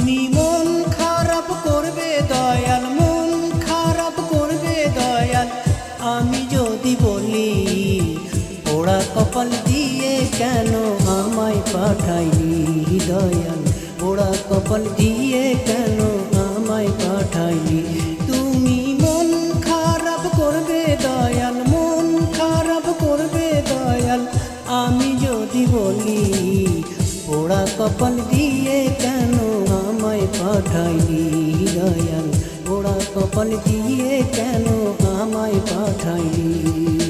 তুমি মন খারাপ করবে দয়াল, মন খারাপ করবে দয়াল। আমি যদি বলি, পোড়া কপাল দিয়ে কেন আমায় পাঠাইলি দয়াল? পোড়া কপাল দিয়ে কেন আমায় পাঠাইলি? তুমি মন খারাপ করবে দয়াল, মন খারাপ করবে দয়াল। আমি যদি বলি, পোড়া কপাল দিয়ে কেন পাঠাইলি দয়াল ওরা কপাল দিয়ে কেন আমায় পাঠাইলি?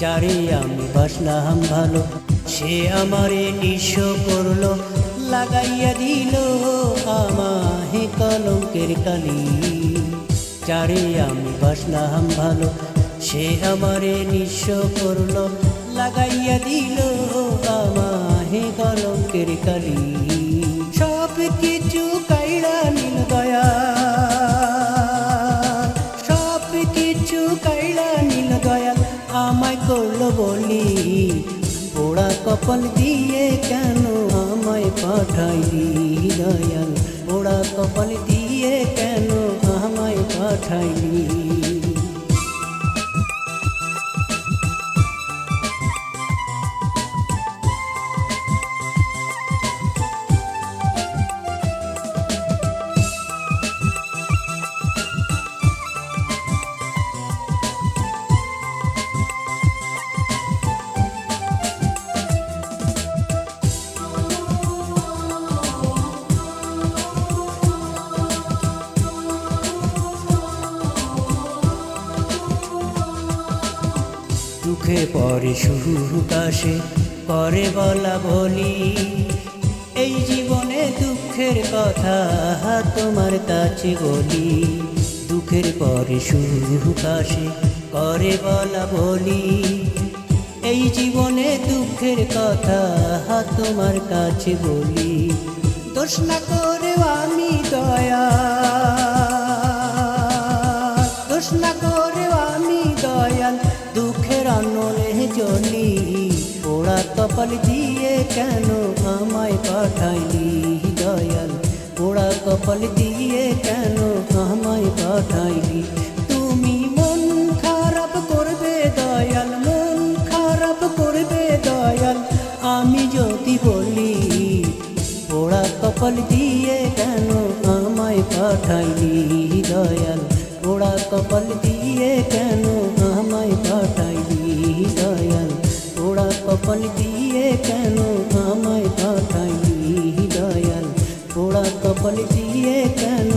যারে আমি বাসলাম ভালো, সে আমারে নিঃস্ব করল, লাগাইয়া দিল আমাহে কলঙ্কের কালি। যারে আমি বাসলাম ভালো, সে আমারে নিঃস্ব করল, লাগাইয়া দিল আমাহে কলঙ্কের কালি। কপাল দিয়ে কেন আমায় পাঠাইলি দয়াল? ওরা কপাল দিয়ে কেন আমায় পাঠাইলি দুঃখে পরে আসে করে বলা বলি, এই জীবনে দুঃখের কথা তোমার কাছে বলি, দুঃখের পরে আসে করে বলা বলি, এই জীবনে দুঃখের কথা তোমার কাছে বলি, দোষ না করে আমি দয়া, দোষ না করে পোড়া কপাল দিয়ে কেন আমায় পাঠাইলি দয়াল? পোড়া কপাল দিয়ে কেন আমায় পাঠাইলি? তুমি মন খারাপ করবে দয়াল, মন খারাপ করবে দয়াল। আমি যদি বলি পোড়া কপাল দিয়ে কেন আমায় পাঠাইলি দয়াল? পোড়া কপাল দিয়ে কেন কেন আমায় পাঠাইলি দয়াল পোড়া কপাল দিয়ে কেন